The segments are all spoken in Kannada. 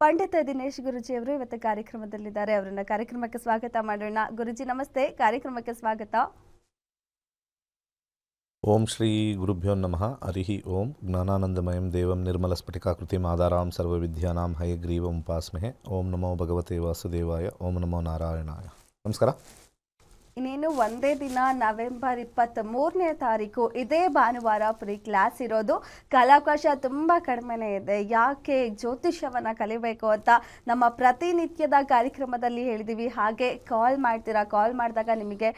ಪಂಡಿತ ದಿನೇಶ್ ಗುರುಜಿ ಅವರು ಇವತ್ತು ಕಾರ್ಯಕ್ರಮದಲ್ಲಿದ್ದಾರೆ ಅವರನ್ನ ಕಾರ್ಯಕ್ರಮಕ್ಕೆ ಸ್ವಾಗತ ಮಾಡೋಣ ಗುರುಜಿ ನಮಸ್ತೆ ಕಾರ್ಯಕ್ರಮಕ್ಕೆ ಸ್ವಾಗತ ಓಂ ಶ್ರೀ ಗುರುಭ್ಯೋ ನಮಃ ಹರಿ ಓಂ ಜ್ಞಾನಾನಂದಮಯಂ ದೇವಂ ನಿರ್ಮಲಸ್ಫಟಿಕಾಕೃತಿಂ ಆಧಾರಾಂ ಸರ್ವವಿದ್ಯಾನಾಂ ಹಯಗ್ರೀವಂ ಉಪಾಸ್ಮಹೆ ಓಂ ನಮೋ ಭಗವತೆ ವಾಸುದೇವಾಯ ಓಂ ನಮೋ ನಾರಾಯಣಾಯ ನಮಸ್ಕಾರ ಇನ್ನೇನು ಒಂದೇ ದಿನ ನವೆಂಬರ್ ಇಪ್ಪತ್ತ್ ಮೂರನೇ ತಾರೀಕು ಇದೇ ಭಾನುವಾರ ಫ್ರೀ ಕ್ಲಾಸ್ ಇರೋದು. ಕಲಾವಕಾಶ ತುಂಬ ಕಡಿಮೆನೇ ಇದೆ. ಯಾಕೆ ಜ್ಯೋತಿಷ್ಯವನ್ನು ಕಲಿಬೇಕು ಅಂತ ನಮ್ಮ ಪ್ರತಿನಿತ್ಯದ ಕಾರ್ಯಕ್ರಮದಲ್ಲಿ ಹೇಳಿದೀವಿ. ಹಾಗೆ ಕಾಲ್ ಮಾಡ್ತೀರಾ? ಕಾಲ್ ಮಾಡಿದಾಗ ನಿಮಗೆ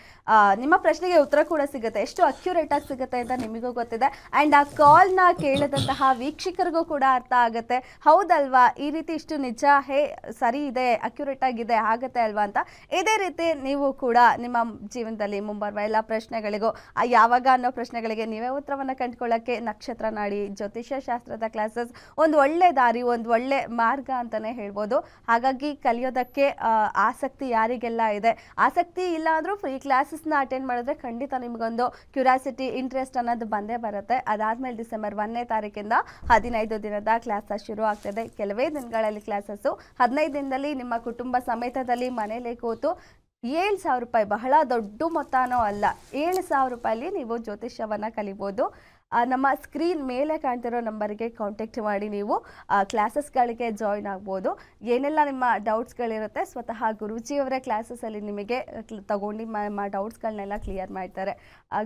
ನಿಮ್ಮ ಪ್ರಶ್ನೆಗೆ ಉತ್ತರ ಕೂಡ ಸಿಗುತ್ತೆ. ಎಷ್ಟು ಅಕ್ಯುರೇಟ್ ಆಗಿ ಸಿಗುತ್ತೆ ಅಂತ ನಿಮಗೂ ಗೊತ್ತಿದೆ. ಆ್ಯಂಡ್ ಆ ಕಾಲ್ನ ಕೇಳಿದಂತಹ ವೀಕ್ಷಕರಿಗೂ ಕೂಡ ಅರ್ಥ ಆಗುತ್ತೆ. ಹೌದಲ್ವಾ? ಈ ರೀತಿ ಇಷ್ಟು ನಿಜ ಹೇ, ಸರಿ ಇದೆ ಅಕ್ಯುರೇಟ್ ಆಗಿದೆ, ಆಗುತ್ತೆ ಅಲ್ವಾ ಅಂತ. ಇದೇ ರೀತಿ ನೀವು ಕೂಡ ನಿಮ್ಮ ಜೀವನದಲ್ಲಿ ಮುಂಬರುವ ಎಲ್ಲ ಪ್ರಶ್ನೆಗಳಿಗೂ ಯಾವಾಗ ಅನ್ನೋ ಪ್ರಶ್ನೆಗಳಿಗೆ ನೀವೇ ಉತ್ತರವನ್ನು ಕಂಡುಕೊಳ್ಳೋಕ್ಕೆ ನಕ್ಷತ್ರ ನಾಡಿ ಜ್ಯೋತಿಷ್ಯ ಶಾಸ್ತ್ರದ ಕ್ಲಾಸಸ್ ಒಂದು ಒಳ್ಳೆ ದಾರಿ, ಒಂದು ಒಳ್ಳೆ ಮಾರ್ಗ ಅಂತಲೇ ಹೇಳ್ಬೋದು. ಹಾಗಾಗಿ ಕಲಿಯೋದಕ್ಕೆ ಆಸಕ್ತಿ ಯಾರಿಗೆಲ್ಲ ಇದೆ? ಆಸಕ್ತಿ ಇಲ್ಲ ಅಂದರೂ ಫ್ರೀ ಕ್ಲಾಸಸ್ನ ಅಟೆಂಡ್ ಮಾಡಿದ್ರೆ ಖಂಡಿತ ನಿಮಗೊಂದು ಕ್ಯೂರಿಯಾಸಿಟಿ ಇಂಟ್ರೆಸ್ಟ್ ಅನ್ನೋದು ಬಂದೇ ಬರುತ್ತೆ. ಅದಾದಮೇಲೆ ಡಿಸೆಂಬರ್ ಒಂದನೇ ತಾರೀಕಿಂದ ಹದಿನೈದು ದಿನದ ಕ್ಲಾಸಸ್ ಶುರು ಆಗ್ತದೆ. ಕೆಲವೇ ದಿನಗಳಲ್ಲಿ ಕ್ಲಾಸಸ್ಸು ಹದಿನೈದು ದಿನದಲ್ಲಿ ನಿಮ್ಮ ಕುಟುಂಬ ಸಮೇತದಲ್ಲಿ ಮನೆಯಲ್ಲೇ ಕೂತು ಏಳು ಸಾವಿರ ರೂಪಾಯಿ ಬಹಳ ದೊಡ್ಡ ಮೊತ್ತನೂ ಅಲ್ಲ. ಏಳು ಸಾವಿರ ರೂಪಾಯಲ್ಲಿ ನೀವು ಜ್ಯೋತಿಷ್ಯವನ್ನು ಕಲಿಬೋದು. ನಮ್ಮ ಸ್ಕ್ರೀನ್ ಮೇಲೆ ಕಾಣ್ತಿರೋ ನಂಬರ್ಗೆ ಕಾಂಟ್ಯಾಕ್ಟ್ ಮಾಡಿ ನೀವು ಕ್ಲಾಸಸ್ಗಳಿಗೆ ಜಾಯಿನ್ ಆಗ್ಬೋದು. ಏನೆಲ್ಲ ನಿಮ್ಮ ಡೌಟ್ಸ್ಗಳಿರುತ್ತೆ ಸ್ವತಃ ಗುರುಜಿಯವರೇ ಕ್ಲಾಸಸ್ಸಲ್ಲಿ ನಿಮಗೆ ತಗೊಂಡು ನಿಮ್ಮ ಡೌಟ್ಸ್ಗಳನ್ನೆಲ್ಲ ಕ್ಲಿಯರ್ ಮಾಡ್ತಾರೆ.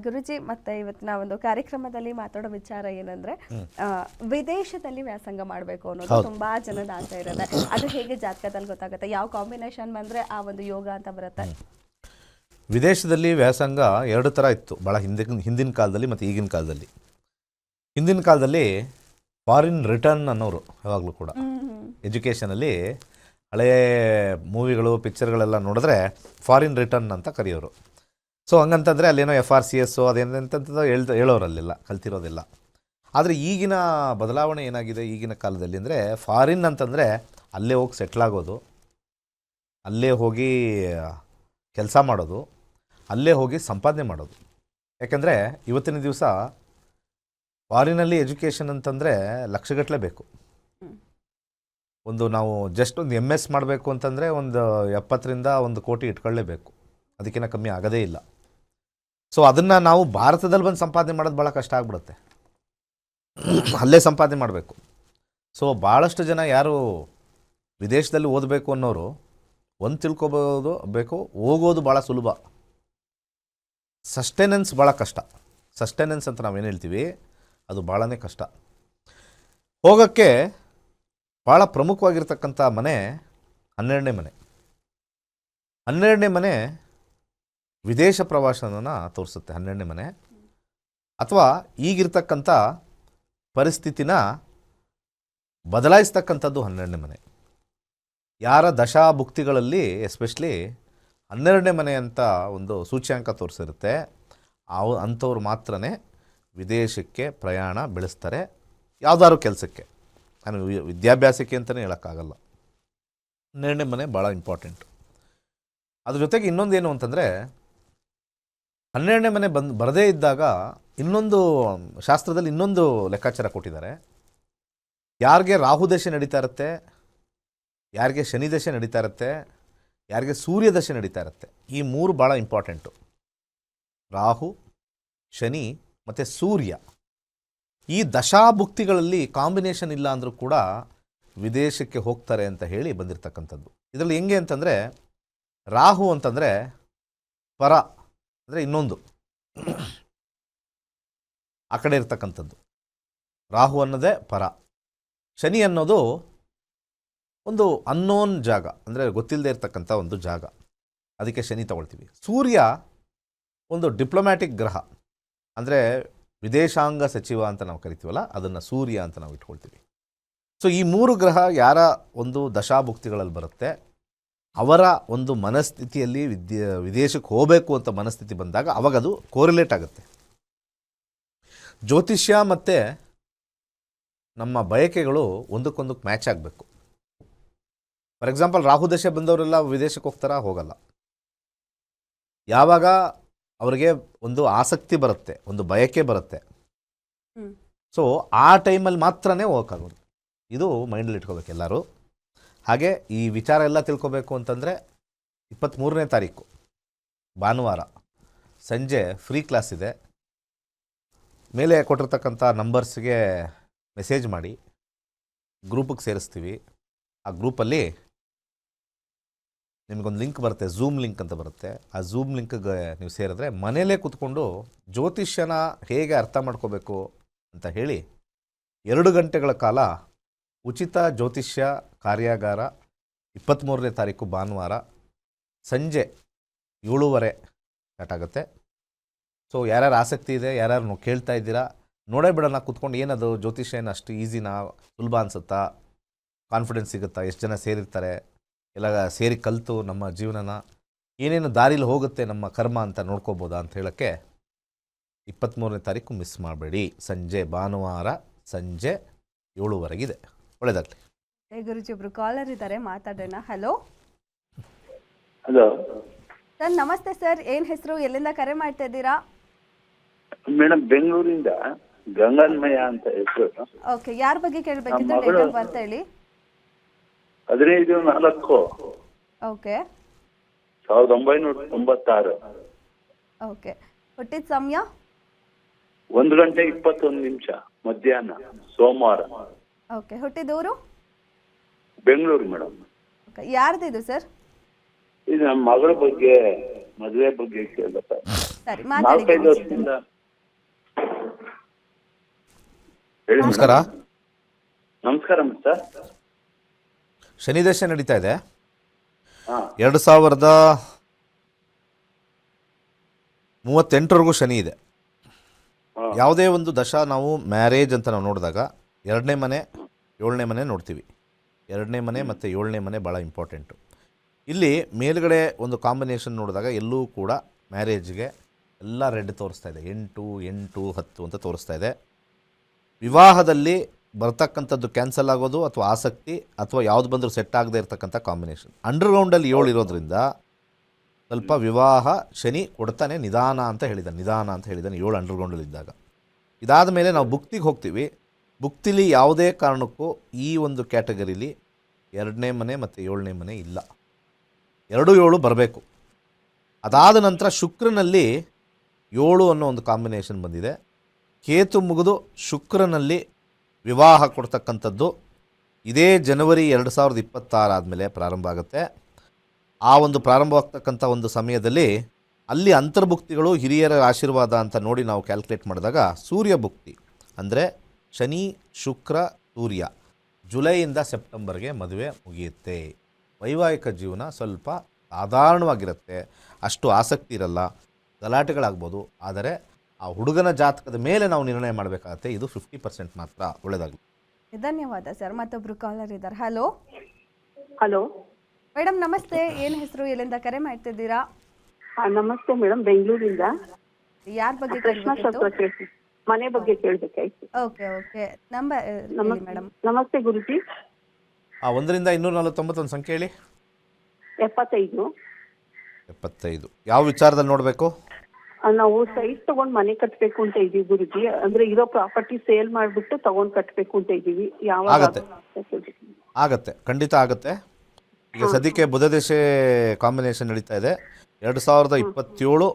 ಗುರುಜಿ ಮತ್ತೆ ಇವತ್ತಿನ ಒಂದು ಕಾರ್ಯಕ್ರಮದಲ್ಲಿ ಮಾತಾಡೋ ವಿಚಾರ ಏನಂದ್ರೆ ವಿದೇಶದಲ್ಲಿ ವ್ಯಾಸಂಗ ಮಾಡಬೇಕು ಅನ್ನೋದು ತುಂಬಾ ಜನದ ಆಸೆ ಇರುತ್ತೆ. ಅದು ಹೇಗೆ ಜಾತಕದಲ್ಲಿ ಗೊತ್ತಾಗುತ್ತೆ? ಯಾವ ಕಾಂಬಿನೇಷನ್ ಬಂದ್ರೆ ಆ ಒಂದು ಯೋಗ ಅಂತ ಬರುತ್ತೆ? ವಿದೇಶದಲ್ಲಿ ವ್ಯಾಸಂಗ ಎರಡು ಥರ ಇತ್ತು. ಭಾಳ ಹಿಂದಿನ ಹಿಂದಿನ ಕಾಲದಲ್ಲಿ ಮತ್ತು ಈಗಿನ ಕಾಲದಲ್ಲಿ. ಹಿಂದಿನ ಕಾಲದಲ್ಲಿ ಫಾರಿನ್ ರಿಟರ್ನ್ ಅನ್ನೋರು ಯಾವಾಗಲೂ ಕೂಡ ಎಜುಕೇಷನಲ್ಲಿ ಹಳೆಯ ಮೂವಿಗಳು ಪಿಕ್ಚರ್ಗಳೆಲ್ಲ ನೋಡಿದ್ರೆ ಫಾರಿನ್ ರಿಟರ್ನ್ ಅಂತ ಕರೆಯೋರು. ಸೊ ಹಂಗಂತಂದರೆ ಅಲ್ಲೇನೋ ಎಫ್ ಆರ್ ಸಿ ಎಸ್ಸು ಅದೇನಂತ ಹೇಳ್ತ ಹೇಳೋರಲ್ಲಿಲ್ಲ ಕಲ್ತಿರೋದಿಲ್ಲ. ಆದರೆ ಈಗಿನ ಬದಲಾವಣೆ ಏನಾಗಿದೆ ಈಗಿನ ಕಾಲದಲ್ಲಿ ಅಂದರೆ ಫಾರಿನ್ ಅಂತಂದರೆ ಅಲ್ಲೇ ಹೋಗಿ ಸೆಟ್ಲಾಗೋದು ಅಲ್ಲೇ ಹೋಗಿ ಕೆಲಸ ಮಾಡೋದು ಅಲ್ಲೇ ಹೋಗಿ ಸಂಪಾದನೆ ಮಾಡೋದು. ಯಾಕೆಂದರೆ ಇವತ್ತಿನ ದಿವಸ ಫಾರಿನಲ್ಲಿ ಎಜುಕೇಷನ್ ಅಂತಂದರೆ ಲಕ್ಷಗಟ್ಟಲೆ ಬೇಕು. ಒಂದು ನಾವು ಜಸ್ಟ್ ಒಂದು ಎಂ ಎಸ್ ಮಾಡಬೇಕು ಅಂತಂದರೆ ಒಂದು ಎಪ್ಪತ್ತರಿಂದ ಒಂದು ಕೋಟಿ ಇಟ್ಕೊಳ್ಳೇಬೇಕು. ಅದಕ್ಕಿಂತ ಕಮ್ಮಿ ಆಗೋದೇ ಇಲ್ಲ. ಸೊ ಅದನ್ನು ನಾವು ಭಾರತದಲ್ಲಿ ಬಂದು ಸಂಪಾದನೆ ಮಾಡೋದು ಭಾಳ ಕಷ್ಟ ಆಗ್ಬಿಡುತ್ತೆ. ಅಲ್ಲೇ ಸಂಪಾದನೆ ಮಾಡಬೇಕು. ಸೊ ಭಾಳಷ್ಟು ಜನ ಯಾರು ವಿದೇಶದಲ್ಲಿ ಓದಬೇಕು ಅನ್ನೋರು ಒಂದು ತಿಳ್ಕೊಬೋದು, ಬೇಕು, ಹೋಗೋದು ಭಾಳ ಸುಲಭ. ಸಸ್ಟೆನೆನ್ಸ್ ಭಾಳ ಕಷ್ಟ. ಸಸ್ಟೆನೆನ್ಸ್ ಅಂತ ನಾವೇನು ಹೇಳ್ತೀವಿ? ಅದು ಭಾಳನೇ ಕಷ್ಟ. ಹೋಗೋಕ್ಕೆ ಭಾಳ ಪ್ರಮುಖವಾಗಿರ್ತಕ್ಕಂಥ ಮನೆ ಹನ್ನೆರಡನೇ ಮನೆ. ಹನ್ನೆರಡನೇ ಮನೆ ವಿದೇಶ ಪ್ರವಾಸನ ತೋರಿಸುತ್ತೆ, ಹನ್ನೆರಡನೇ ಮನೆ. ಅಥವಾ ಈಗಿರ್ತಕ್ಕಂಥ ಪರಿಸ್ಥಿತಿನ ಬದಲಾಯಿಸ್ತಕ್ಕಂಥದ್ದು ಹನ್ನೆರಡನೇ ಮನೆ. ಯಾರ ದಶಾಭುಕ್ತಿಗಳಲ್ಲಿ ಎಸ್ಪೆಷಲಿ ಹನ್ನೆರಡನೇ ಮನೆ ಅಂತ ಒಂದು ಸೂಚ್ಯಾಂಕ ತೋರಿಸಿರುತ್ತೆ. ಅವು ಅಂಥವ್ರು ಮಾತ್ರನೇ. ವಿದೇಶಕ್ಕೆ ಪ್ರಯಾಣ ಬೆಳೆಸ್ತಾರೆ. ಯಾವುದಾದ್ರು ಕೆಲಸಕ್ಕೆ. ನಾನು ವಿದ್ಯಾಭ್ಯಾಸಕ್ಕೆ ಅಂತಲೇ ಹೇಳೋಕ್ಕಾಗಲ್ಲ. ಹನ್ನೆರಡನೇ ಮನೆ ಭಾಳ ಇಂಪಾರ್ಟೆಂಟ್ ಅದ್ರ ಜೊತೆಗೆ ಇನ್ನೊಂದೇನು ಅಂತಂದರೆ, ಹನ್ನೆರಡನೇ ಮನೆ ಬಂದು, ಬರದೇ ಇದ್ದಾಗ ಇನ್ನೊಂದು ಶಾಸ್ತ್ರದಲ್ಲಿ ಇನ್ನೊಂದು ಲೆಕ್ಕಾಚಾರ ಕೊಟ್ಟಿದ್ದಾರೆ. ಯಾರಿಗೆ ರಾಹು ದಶೆ ನಡೀತಾ ಇರುತ್ತೆ, ಯಾರಿಗೆ ಶನಿ ದಶೆ ನಡೀತಾ ಇರುತ್ತೆ, ಯಾರಿಗೆ ಸೂರ್ಯ ದಶೆ ನಡೀತಾ ಇರುತ್ತೆ, ಈ ಮೂರು ಭಾಳ ಇಂಪಾರ್ಟೆಂಟು ರಾಹು, ಶನಿ ಮತ್ತು ಸೂರ್ಯ. ಈ ದಶಾಭುಕ್ತಿಗಳಲ್ಲಿ ಕಾಂಬಿನೇಷನ್ ಇಲ್ಲ ಅಂದರೂ ಕೂಡ ವಿದೇಶಕ್ಕೆ ಹೋಗ್ತಾರೆ ಅಂತ ಹೇಳಿ ಬಂದಿರತಕ್ಕಂಥದ್ದು. ಇದರಲ್ಲಿ ಹೆಂಗೆ ಅಂತಂದರೆ ರಾಹು ಅಂತಂದರೆ ಪರ, ಅಂದರೆ ಇನ್ನೊಂದು. ಆ ಕಡೆ ಇರ್ತಕ್ಕಂಥದ್ದು. ರಾಹು ಅನ್ನೋದೇ ಪರ. ಶನಿ ಅನ್ನೋದು ಒಂದು ಅನ್ನೋನ್ ಜಾಗ, ಅಂದರೆ ಗೊತ್ತಿಲ್ಲದೆ ಇರತಕ್ಕಂಥ ಒಂದು ಜಾಗ. ಅದಕ್ಕೆ ಶನಿ ತಗೊಳ್ತೀವಿ. ಸೂರ್ಯ ಒಂದು ಡಿಪ್ಲೊಮ್ಯಾಟಿಕ್ ಗ್ರಹ. ಅಂದರೆ ವಿದೇಶಾಂಗ ಸಚಿವ ಅಂತ ನಾವು ಕರಿತೀವಲ್ಲ, ಅದನ್ನು ಸೂರ್ಯ ಅಂತ ನಾವು ಇಟ್ಕೊಳ್ತೀವಿ. ಸೊ ಈ ಮೂರು ಗ್ರಹ ಯಾರ ಒಂದು ದಶಾಭುಕ್ತಿಗಳಲ್ಲಿ ಬರುತ್ತೆ, ಅವರ ಒಂದು ಮನಸ್ಥಿತಿಯಲ್ಲಿ ವಿದ್ಯೆ, ವಿದೇಶಕ್ಕೆ ಹೋಗಬೇಕು ಅಂತ ಮನಸ್ಥಿತಿ ಬಂದಾಗ ಅವಾಗ ಅದು ಕೋರಿಲೇಟ್ ಆಗುತ್ತೆ. ಜ್ಯೋತಿಷ್ಯ ಮತ್ತು ನಮ್ಮ ಬಯಕೆಗಳು ಒಂದಕ್ಕೊಂದಕ್ಕೆ ಮ್ಯಾಚ್ ಆಗಬೇಕು. ಫಾರ್ ಎಕ್ಸಾಂಪಲ್ ರಾಹು ದಶೆ ಬಂದವರೆಲ್ಲ ವಿದೇಶಕ್ಕೆ ಹೋಗ್ತಾರಾ? ಹೋಗಲ್ಲ. ಯಾವಾಗ ಅವರಿಗೆ ಒಂದು ಆಸಕ್ತಿ ಬರುತ್ತೆ ಒಂದು ಬಯಕೆ ಬರುತ್ತೆ. ಸೊ ಆ ಟೈಮಲ್ಲಿ ಮಾತ್ರನೇ ಹೋಗೋಕ್ಕಾಗೋದು ಇದು ಮೈಂಡಲ್ಲಿ ಇಟ್ಕೋಬೇಕು ಎಲ್ಲರೂ. ಹಾಗೆ ಈ ವಿಚಾರ ಎಲ್ಲ ತಿಳ್ಕೊಬೇಕು ಅಂತಂದರೆ ಇಪ್ಪತ್ತ್ಮೂರನೇ ತಾರೀಕು ಭಾನುವಾರ ಸಂಜೆ ಫ್ರೀ ಕ್ಲಾಸ್ ಇದೆ. ಮೇಲೆ ಕೊಟ್ಟಿರ್ತಕ್ಕಂಥ ನಂಬರ್ಸ್ಗೆ ಮೆಸೇಜ್ ಮಾಡಿ ಗ್ರೂಪಿಗೆ ಸೇರಿಸ್ತೀವಿ. ಆ ಗ್ರೂಪಲ್ಲಿ ನಿಮಗೊಂದು ಲಿಂಕ್ ಬರುತ್ತೆ ಝೂಮ್ ಲಿಂಕ್ ಅಂತ ಬರುತ್ತೆ. ಆ ಝೂಮ್ ಲಿಂಕ್ಗೆ ನೀವು ಸೇರಿದ್ರೆ ಮನೇಲೇ ಕೂತ್ಕೊಂಡು ಜ್ಯೋತಿಷ್ಯನ ಹೇಗೆ ಅರ್ಥ ಮಾಡ್ಕೋಬೇಕು ಅಂತ ಹೇಳಿ ಎರಡು ಗಂಟೆಗಳ ಕಾಲ ಉಚಿತ ಜ್ಯೋತಿಷ್ಯ ಕಾರ್ಯಾಗಾರ ಇಪ್ಪತ್ತ್ಮೂರನೇ ತಾರೀಕು ಭಾನುವಾರ ಸಂಜೆ ಏಳೂವರೆ ಸ್ಟಾರ್ಟ್ ಆಗುತ್ತೆ. ಸೊ ಯಾರ್ಯಾರು ಆಸಕ್ತಿ ಇದೆ, ಯಾರ್ಯಾರು ಕೇಳ್ತಾ ಇದ್ದೀರಾ, ನೋಡೇ ಬಿಡೋಣ, ಕೂತ್ಕೊಂಡು ಏನದು, ಜ್ಯೋತಿಷ್ಯ ಏನು ಅಷ್ಟು ಈಸಿನಾ ಸುಲಭ ಅನ್ಸುತ್ತಾ ಕಾನ್ಫಿಡೆನ್ಸ್ ಸಿಗುತ್ತಾ, ಎಷ್ಟು ಜನ ಸೇರಿರ್ತಾರೆ ಎಲ್ಲ ಸೇರಿ ಕಲಿತು ನಮ್ಮ ಜೀವನನ ಏನೇನು ದಾರಿಲಿ ಹೋಗುತ್ತೆ ನಮ್ಮ ಕರ್ಮ ಅಂತ ನೋಡ್ಕೋಬೋದಾ ಅಂತ ಹೇಳೋಕ್ಕೆ ಇಪ್ಪತ್ತ್ಮೂರನೇ ತಾರೀಕು ಮಿಸ್ ಮಾಡಬೇಡಿ. ಸಂಜೆ ಭಾನುವಾರ ಸಂಜೆ ಏಳುವರೆಗಿದೆ. ಒಳ್ಳೆಯದಾಗಲಿ ಏ ಗುರುಜಿ ಒಬ್ರು ಕಾಲರ್ ಇದ್ದಾರೆ ಮಾತಾಡೋಣ. ಹಲೋ ಹಲೋ ಸರ್ ನಮಸ್ತೆ ಸರ್. ಏನ್ ಹೆಸರು? ಎಲ್ಲಿಂದ ಕರೆ ಮಾಡ್ತಾ ಇದ್ದೀರಾ? ಮೇಡಮ್ ಬೆಂಗಳೂರಿಂದ ಗಂಗನ್ಮಯ ಅಂತ ಹೆಸರು. ಓಕೆ ಯಾರ ಬಗ್ಗೆ ಕೇಳಬೇಕಿತ್ತು? ಅಂತ ಡೇಟ್ ಮಗಳು- ಆಫ್ ಬರ್ತ್ ಹೇಳಿ. ಹದಿನೈದು ನಾಲ್ಕು. ಓಕೆ. ಸಾವಿರದ ಒಂಬೈನೂರ ತೊಂಬತ್ತಾರು. ಓಕೆ. ಹುಟ್ಟಿದ ಸಮಯ? ಒಂದು ಗಂಟೆ ಇಪ್ಪತ್ತೊಂದು ನಿಮಿಷ ಮಧ್ಯಾಹ್ನ ಸೋಮವಾರ. ಓಕೆ. ಹುಟ್ಟಿದೂರು ಬೆಂಗಳೂರು ಮೇಡಮ್ ಯಾರ್ದಿದು ಸರ್? ಇದು ನಮ್ಮ ಮಗಳ ಬಗ್ಗೆ ಮದುವೆ ಬಗ್ಗೆ ಕೇಳ್ಬೇಕು ಸರಿ. ಮಾತಾಡಿ ನಾಲ್ಕೈದು ವರ್ಷದಿಂದ. ಹೇಳಿ ನಮಸ್ಕಾರ. ನಮಸ್ಕಾರ ಸರ್ ಶನಿ ದಶೆ ನಡೀತಾ ಇದೆ. ಎರಡು ಸಾವಿರದ ಮೂವತ್ತೆಂಟರವರೆಗೂ ಶನಿ ಇದೆ. ಯಾವುದೇ ಒಂದು ದಶ ನಾವು ಮ್ಯಾರೇಜ್ ಅಂತ ನಾವು ನೋಡಿದಾಗ ಎರಡನೇ ಮನೆ ಏಳನೇ ಮನೆ ನೋಡ್ತೀವಿ. ಎರಡನೇ ಮನೆ ಮತ್ತು ಏಳನೇ ಮನೆ ಭಾಳ ಇಂಪಾರ್ಟೆಂಟು ಇಲ್ಲಿ ಮೇಲ್ಗಡೆ ಒಂದು ಕಾಂಬಿನೇಷನ್ ನೋಡಿದಾಗ ಎಲ್ಲೂ ಕೂಡ ಮ್ಯಾರೇಜ್ಗೆ ಎಲ್ಲ ರೆಡ್ ತೋರಿಸ್ತಾ ಇದೆ. ಎಂಟು ಎಂಟು ಹತ್ತು ಅಂತ ತೋರಿಸ್ತಾ ಇದೆ. ವಿವಾಹದಲ್ಲಿ ಬರ್ತಕ್ಕಂಥದ್ದು ಕ್ಯಾನ್ಸಲ್ ಆಗೋದು ಅಥವಾ ಆಸಕ್ತಿ ಅಥವಾ ಯಾವ್ದು ಬಂದರೂ ಸೆಟ್ ಆಗದೆ ಇರತಕ್ಕಂಥ ಕಾಂಬಿನೇಷನ್ ಅಂಡರ್ಗ್ರೌಂಡಲ್ಲಿ ಏಳು ಇರೋದ್ರಿಂದ ಸ್ವಲ್ಪ ವಿವಾಹ, ಶನಿ ಕೊಡ್ತಾನೆ ನಿಧಾನ ಅಂತ ಹೇಳಿದ್ದಾನೆ, ನಿಧಾನ ಅಂತ ಹೇಳಿದ್ದಾನೆ ಏಳು ಅಂಡರ್ಗ್ರೌಂಡಲ್ಲಿ ಇದ್ದಾಗ. ಇದಾದ ಮೇಲೆ ನಾವು ಬುಕ್ತಿಗೆ ಹೋಗ್ತೀವಿ. ಬುಕ್ತಿಲಿ ಯಾವುದೇ ಕಾರಣಕ್ಕೂ ಈ ಒಂದು ಕ್ಯಾಟಗರಿಲಿ ಎರಡನೇ ಮನೆ ಮತ್ತು ಏಳನೇ ಮನೆ ಇಲ್ಲ. ಎರಡು ಏಳು ಬರಬೇಕು. ಅದಾದ ನಂತರ ಶುಕ್ರನಲ್ಲಿ ಏಳು ಅನ್ನೋ ಒಂದು ಕಾಂಬಿನೇಷನ್ ಬಂದಿದೆ. ಕೇತು ಮುಗಿದು ಶುಕ್ರನಲ್ಲಿ ವಿವಾಹ ಕೊಡ್ತಕ್ಕಂಥದ್ದು ಇದೇ ಜನವರಿ ಎರಡು ಸಾವಿರದ ಇಪ್ಪತ್ತಾರು ಆದಮೇಲೆ ಪ್ರಾರಂಭ ಆಗುತ್ತೆ. ಆ ಒಂದು ಪ್ರಾರಂಭವಾಗ್ತಕ್ಕಂಥ ಒಂದು ಸಮಯದಲ್ಲಿ ಅಲ್ಲಿ ಅಂತರ್ಭುಕ್ತಿಗಳು ಹಿರಿಯರ ಆಶೀರ್ವಾದ ಅಂತ ನೋಡಿ ನಾವು ಕ್ಯಾಲ್ಕುಲೇಟ್ ಮಾಡಿದಾಗ ಸೂರ್ಯ ಭುಕ್ತಿ ಅಂದರೆ ಶನಿ, ಶುಕ್ರ, ಸೂರ್ಯ ಜುಲೈಯಿಂದ ಸೆಪ್ಟೆಂಬರ್ಗೆ ಮದುವೆ ಮುಗಿಯುತ್ತೆ. ವೈವಾಹಿಕ ಜೀವನ ಸ್ವಲ್ಪ ಸಾಧಾರಣವಾಗಿರುತ್ತೆ. ಅಷ್ಟು ಆಸಕ್ತಿ ಇರಲ್ಲ. ಗಲಾಟೆಗಳಾಗ್ಬೋದು. ಆದರೆ ಆ ಹುಡುಗನ ಜಾತಕದ ಮೇಲೆ ನಾವು ನಿರ್ಣಯ ಮಾಡಬೇಕಾಗತ್ತೆ. ಇದು ಫಿಫ್ಟಿ ಪರ್ಸೆಂಟ್ ಮಾತ್ರ ಒಳ್ಳೆಯದಾಗಲಿ ಧನ್ಯವಾದ ಸರ್ ಮತ್ತೊಬ್ರು ಕಾಲರ್ ಇದ್ದಾರೆ. ಹಲೋ ಹಲೋ ಮೇಡಮ್ ನಮಸ್ತೆ. ಏನ್ ಹೆಸರು ಎಲ್ಲಿಂದ ಕರೆ ಮಾಡ್ತಿದ್ದೀರಾ ಆ, ನಮಸ್ತೆ ಮೇಡಮ್ ಬೆಂಗಳೂರಿಂದ. ಯಾರ ಬಗ್ಗೆ ಕೃಷ್ಣ ಕೇಳಬೇಕಿತ್ತು? ಮನೆ ಬಗ್ಗೆ ಕೇಳ್ಬೇಕಾಯ್ತು. Okay okay. ನಂಬರ್ ನಮಸ್- ಮೇಡಮ್ ನಮಸ್ತೆ ಗುರುಜಿ. ಆ ಒಂದರಿಂದ ಇನ್ನೂರ ನಲವತ್ತೊಂಬತ್ತೊಂದು ಸಂಖ್ಯೆ ಹೇಳಿ. ಎಪ್ಪತ್ತೈದು. ಎಪ್ಪತ್ತೈದು. ಯಾವ ವಿಚಾರದಲ್ಲಿ ನೋಡಬೇಕು? ನಾವು ಸೈಟ್ ತಗೊಂಡ್ ಮನೆ ಕಟ್ಬೇಕು ಅಂತ ಇದೀವಿ ಗುರುಜಿ. ಅಂದ್ರೆ ಇರೋ ಪ್ರಾಪರ್ಟಿ ಸೇಲ್ ಮಾಡ್ಬಿಟ್ಟು ತಗೊಂಡ್ ಕಟ್ಬೇಕು ಅಂತ ಇದೀವಿ ಯಾವಾಗ ಆಗತ್ತೆ. ಆಗತ್ತೆ. ಖಂಡಿತ ಆಗತ್ತೆ. ಈಗ ಸದ್ಯಕ್ಕೆ ಬುಧದೇಶೆ ಕಾಂಬಿನೇಷನ್ ನಡೀತಾ ಇದೆ. ಎರಡು ಸಾವಿರದ ಇಪ್ಪತ್ತೇಳು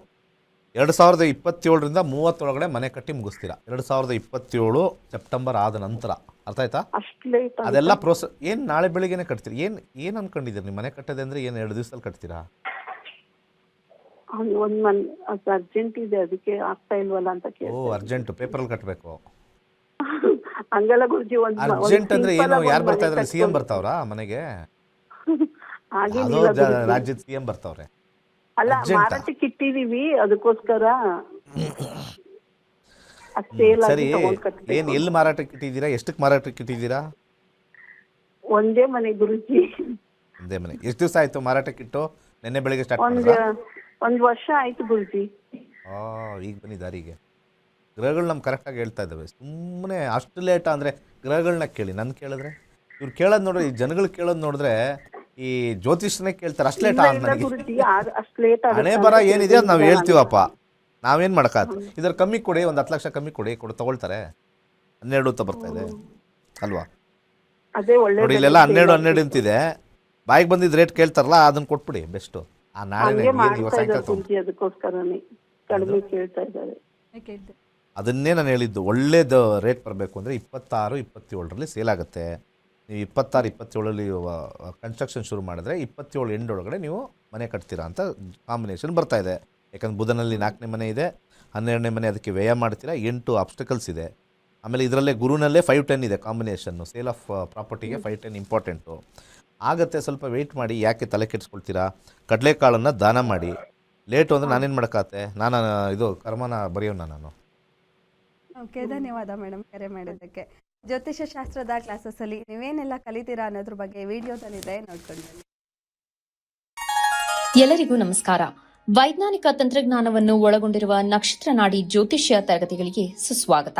ಎರಡು ಸಾವಿರದ ಇಪ್ಪತ್ತೇಳರಿಂದ ಮೂವತ್ತೊಳಗಡೆ ಮನೆ ಕಟ್ಟಿ ಮುಗಿಸ್ತೀರಾ? ಎರಡು ಸಾವಿರದ ಇಪ್ಪತ್ತೇಳು ಸೆಪ್ಟೆಂಬರ್ ಆದ ನಂತರ. ಅರ್ಥ ಆಯ್ತಾ? ಅಷ್ಟ್ ಲೇಟ್ ಅದೆಲ್ಲ ಪ್ರೋಸೆಸ್ ಏನು ನಾಳೆ ಬೆಳಿಗ್ಗೆನೆ ಕಟ್ತೀರಿ? ಏನು ಏನು ಅನ್ಕೊಂಡಿದ್ದೀರಿ? ನೀವು ಮನೆ ಕಟ್ಟೋದೆ ಅಂದರೆ ಏನು ಎರಡು ದಿವಸದಲ್ಲಿ ಕಟ್ತೀರಾ? ಒಂದ್ ಮನ್ ಅರ್ಜೆಂಟ್ ಇದೆ ಅದಕ್ಕೆ ಆಗ್ತಾ ಇಲ್ವಲ್ಲ ಅಂತ ಓ ಕೇಳಿ ಅರ್ಜೆಂಟ್ ಪೇಪರಲ್ಲಿ ಕಟ್ಟಬೇಕು ಹಂಗಲ್ಲ ಗುರುಜಿ ಒಂದ್ ಅರ್ಜೆಂಟ್ ಅಂದ್ರೆ ಏನು? ಯಾರು ಬರ್ತಾ ಸಿ ಎಂ ಬರ್ತಾವ್ರಾ ಮನೆಗೆ? ಯಾವುದೋ. ರಾಜ್ಯದ ಸಿಎಂ ಬರ್ತಾವ್ರೆ. ಅಲ್ಲ urgent ಆ? ಮಾರಾಟಕ್ಕೆ ಇಟ್ಟಿದೀವಿ ಅದಕ್ಕೋಸ್ಕರ ಅದ್ ಸೇಲ್ ಆಗಿ ಸರಿ ತಗೊಂಡ್ ಕಟ್ಬೇಕು. ಏನು ಎಲ್ಲಿ ಮಾರಾಟಕ್ಕೆ ಇಟ್ಟಿದ್ದೀರಾ? ಎಷ್ಟಕ್ಕೆ ಮಾರಾಟಕ್ಕೆ ಇಟ್ಟಿದ್ದೀರಾ? ಒಂದೇ ಮನೆ ಗುರುಜಿ. ಒಂದೇ ಮನೆ. ಎಷ್ಟು ದಿವಸ ಆಯ್ತು ಮಾರಾಟಕ್ಕೆ ಇಟ್ಟು ನಿನ್ನೆ ಬೆಳಿಗ್ಗೆ ಸ್ಟಾರ್ಟ್ ಒಂದ್ ಮಾಡಿದ್ರಾ? ಒಂದ್ ವರ್ಷ ಆಯ್ತು ಗುರುಜಿ. ಆ ಈಗ ಬನ್ನಿ ದಾರಿಗೆ. ಗ್ರಹಗಳು ನಮ್ಗೆ ಕರೆಕ್ಟಾಗಿ ಹೇಳ್ತಾ ಇದ್ದಾವೆ. ಸುಮ್ಮನೆ ಅಷ್ಟು ಲೇಟ್ ಅಂದ್ರೆ ಗ್ರಹಗಳನ್ನ ಕೇಳಿ. ನನ್ ಕೇಳಿದ್ರೆ? ಇವ್ರು ಕೇಳೋದು ನೋಡ್ರಿ ಈ ಜನಗಳು ಕೇಳೋದು ನೋಡಿದ್ರೆ ಈ ಜ್ಯೋತಿಷ್ಯನೇ ಕೇಳ್ತಾರೆ. ಅಷ್ಟು ಲೇಟ್ ಇಲ್ಲ, ಆಗ ನನಗೆ. ಗುರುಜಿ ಆಗ- ಅಷ್ಟ್ ಲೇಟ್ ಹಣೆ ಬರ ಏನಿದೆ ಅದು ನಾವು ಹೇಳ್ತೀವಪ್ಪ. ನಾವೇನ್ ಮಾಡೋಕ್ಕಾಗತ್ತೆ? ಇದ್ರ ಕಮ್ಮಿ ಕೊಡಿ ಒಂದು ಹತ್ತು ಲಕ್ಷ ಕಮ್ಮಿ ಕೊಡಿ ಕೊಡು ತಗೊಳ್ತಾರೆ. ಹನ್ನೆರಡು ಅಂತ ಬರ್ತಾ ಇದೆ. ಅಲ್ವಾ? ಅದೇ ಒಳ್ಳೆ ನೋಡಿ ಇಲ್ಲೆಲ್ಲ ಹನ್ನೆರಡು ಹನ್ನೆರಡು ಅಂತಿದೆ. ಬಾಯಿಗೆ ಬಂದಿದ್ ರೇಟ್ ಕೇಳ್ತಾರಲ್ಲ ಅದನ್ನ ಕೊಟ್ಬಿಡಿ ಬೆಸ್ಟು. ಆ ನಾಳೆ ಹಂಗೆ ಇವತ್ತು ಮಾಡ್ತಾ ಸಾಯಂಕಾಲ ಇದ್ದಾರೆ ಅದಕ್ಕೋಸ್ಕರನೇ. ಕಡಿಮೆ ಕೇಳ್ತಾ ಇದ್ದಾರೆ. ಕೇಳ್ದೆ ಅದನ್ನೇ ನಾನು ಹೇಳಿದ್ದು ಒಳ್ಳೇದು ರೇಟ್ ಬರಬೇಕು ಅಂದರೆ ಇಪ್ಪತ್ತಾರು ಇಪ್ಪತ್ತೇಳರಲ್ಲಿ ಸೇಲ್ ಆಗುತ್ತೆ. ನೀವು ಇಪ್ಪತ್ತಾರು ಇಪ್ಪತ್ತೇಳರಲ್ಲಿ ಕನ್ಸ್ಟ್ರಕ್ಷನ್ ಶುರು ಮಾಡಿದ್ರೆ ಇಪ್ಪತ್ತೇಳು ಎಂಡ್ ಒಳಗಡೆ ನೀವು ಮನೆ ಕಟ್ತೀರಾ ಅಂತ ಕಾಂಬಿನೇಷನ್ ಬರ್ತಾ ಇದೆ. ಯಾಕಂದ್ರೆ ಬುಧನಲ್ಲಿ ನಾಲ್ಕನೇ ಮನೆ ಇದೆ ಹನ್ನೆರಡನೇ ಮನೆ ಅದಕ್ಕೆ ವ್ಯಯ ಮಾಡ್ತೀರಾ ಎಂಟು ಆಬ್ಸ್ಟಕಲ್ಸ್ ಇದೆ. ಆಮೇಲೆ ಇದರಲ್ಲೇ ಗುರುನಲ್ಲೇ ಫೈವ್ ಟೆನ್ ಇದೆ ಕಾಂಬಿನೇಷನ್ನು ಸೇಲ್ ಆಫ್ ಪ್ರಾಪರ್ಟಿಗೆ ಫೈವ್ ಟೆನ್ ಇಂಪಾರ್ಟೆಂಟು ಆಗತ್ತೆ ಸ್ವಲ್ಪ ವೆಯ್ಟ್ ಮಾಡಿ ಯಾಕೆ ತಲೆ ಕೆಡಿಸ್ಕೊಳ್ತೀರಾ? ಕಡಲೆಕಾಳನ್ನು ದಾನ ಮಾಡಿ. ಲೇಟು ಅಂದರೆ ನಾನೇನು ಮಾಡೋಕ್ಕಾಗತ್ತೆ? ನಾನು ಇದು ಕರ್ಮನ ಬರೆಯೋಣ ನಾನು? ಓಕೆ ಧನ್ಯವಾದ ಮೇಡಮ್ ಕರೆ ಮಾಡಿದ್ದಕ್ಕೆ. ಜ್ಯೋತಿಷ್ಯ ಶಾಸ್ತ್ರದ ಕ್ಲಾಸಸ್ಸಲ್ಲಿ ನೀವೇನೆಲ್ಲ ಕಲಿತೀರಾ ಅನ್ನೋದ್ರ ಬಗ್ಗೆ ವಿಡಿಯೋದಲ್ಲಿದೆ ನೋಡ್ಕೊಂಡು ಎಲ್ಲರಿಗೂ ನಮಸ್ಕಾರ. ವೈಜ್ಞಾನಿಕ ತಂತ್ರಜ್ಞಾನವನ್ನು ಒಳಗೊಂಡಿರುವ ನಕ್ಷತ್ರ ನಾಡಿ ಜ್ಯೋತಿಷ್ಯ ತರಗತಿಗಳಿಗೆ ಸುಸ್ವಾಗತ.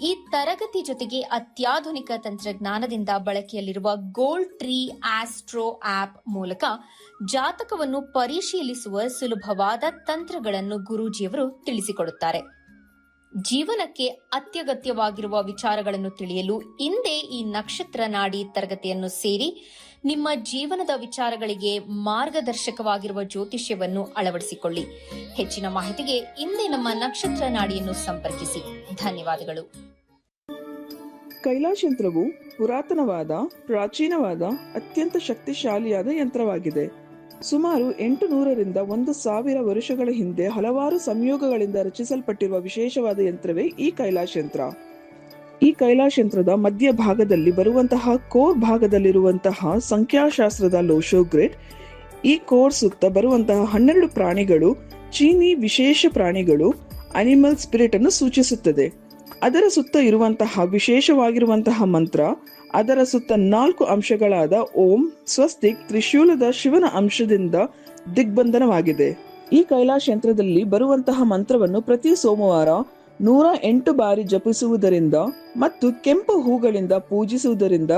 ಈ ತರಗತಿ ಜೊತೆಗೆ ಅತ್ಯಾಧುನಿಕ ತಂತ್ರಜ್ಞಾನದಿಂದ ಬಳಕೆಯಲ್ಲಿರುವ ಗೋಲ್ಡ್ ಟ್ರೀ ಆಸ್ಟ್ರೋ ಆಪ್ ಮೂಲಕ ಜಾತಕವನ್ನು ಪರಿಶೀಲಿಸುವ ಸುಲಭವಾದ ತಂತ್ರಗಳನ್ನು ಗುರೂಜಿಯವರು ತಿಳಿಸಿಕೊಡುತ್ತಾರೆ. ಜೀವನಕ್ಕೆ ಅತ್ಯಗತ್ಯವಾಗಿರುವ ವಿಚಾರಗಳನ್ನು ತಿಳಿಯಲು ಹಿಂದೆ ಈ ನಕ್ಷತ್ರ ನಾಡಿ ತರಗತಿಯನ್ನು ಸೇರಿ ನಿಮ್ಮ ಜೀವನದ ವಿಚಾರಗಳಿಗೆ ಮಾರ್ಗದರ್ಶಕವಾಗಿರುವ ಜ್ಯೋತಿಷ್ಯವನ್ನು ಅಳವಡಿಸಿಕೊಳ್ಳಿ. ಹೆಚ್ಚಿನ ಮಾಹಿತಿಗೆ ಇಂದೇ ನಮ್ಮ ನಕ್ಷತ್ರ ನಾಡಿಯನ್ನು ಸಂಪರ್ಕಿಸಿ. ಧನ್ಯವಾದಗಳು. ಕೈಲಾಶ್ ಯಂತ್ರವು ಪುರಾತನವಾದ, ಪ್ರಾಚೀನವಾದ, ಅತ್ಯಂತ ಶಕ್ತಿಶಾಲಿಯಾದ ಯಂತ್ರವಾಗಿದೆ. ಸುಮಾರು ಎಂಟು ನೂರರಿಂದ ಒಂದು ಸಾವಿರ ವರ್ಷಗಳ ಹಿಂದೆ ಹಲವಾರು ಸಂಯೋಗಗಳಿಂದ ರಚಿಸಲ್ಪಟ್ಟಿರುವ ವಿಶೇಷವಾದ ಯಂತ್ರವೇ ಈ ಕೈಲಾಶ್ ಯಂತ್ರ. ಈ ಕೈಲಾಶ ಯಂತ್ರದ ಮಧ್ಯ ಭಾಗದಲ್ಲಿ ಬರುವಂತಹ ಕೋರ್ ಭಾಗದಲ್ಲಿರುವಂತಹ ಸಂಖ್ಯಾಶಾಸ್ತ್ರದ ಲೋಶೋ ಗ್ರಿಡ್, ಈ ಕೋರ್ ಸುತ್ತ ಬರುವಂತಹ ಹನ್ನೆರಡು ಪ್ರಾಣಿಗಳು, ಚೀನಿ ವಿಶೇಷ ಪ್ರಾಣಿಗಳು, ಅನಿಮಲ್ ಸ್ಪಿರಿಟ್ ಅನ್ನು ಸೂಚಿಸುತ್ತದೆ. ಅದರ ಸುತ್ತ ಇರುವಂತಹ ವಿಶೇಷವಾಗಿರುವಂತಹ ಮಂತ್ರ, ಅದರ ಸುತ್ತ ನಾಲ್ಕು ಅಂಶಗಳಾದ ಓಂ ಸ್ವಸ್ತಿಕ್ ತ್ರಿಶೂಲದ ಶಿವನ ಅಂಶದಿಂದ ದಿಗ್ಬಂಧನವಾಗಿದೆ. ಈ ಕೈಲಾಶ ಯಂತ್ರದಲ್ಲಿ ಬರುವಂತಹ ಮಂತ್ರವನ್ನು ಪ್ರತಿ ಸೋಮವಾರ ನೂರ ಎಂಟು ಬಾರಿ ಜಪಿಸುವುದರಿಂದ ಮತ್ತು ಕೆಂಪು ಹೂಗಳಿಂದ ಪೂಜಿಸುವುದರಿಂದ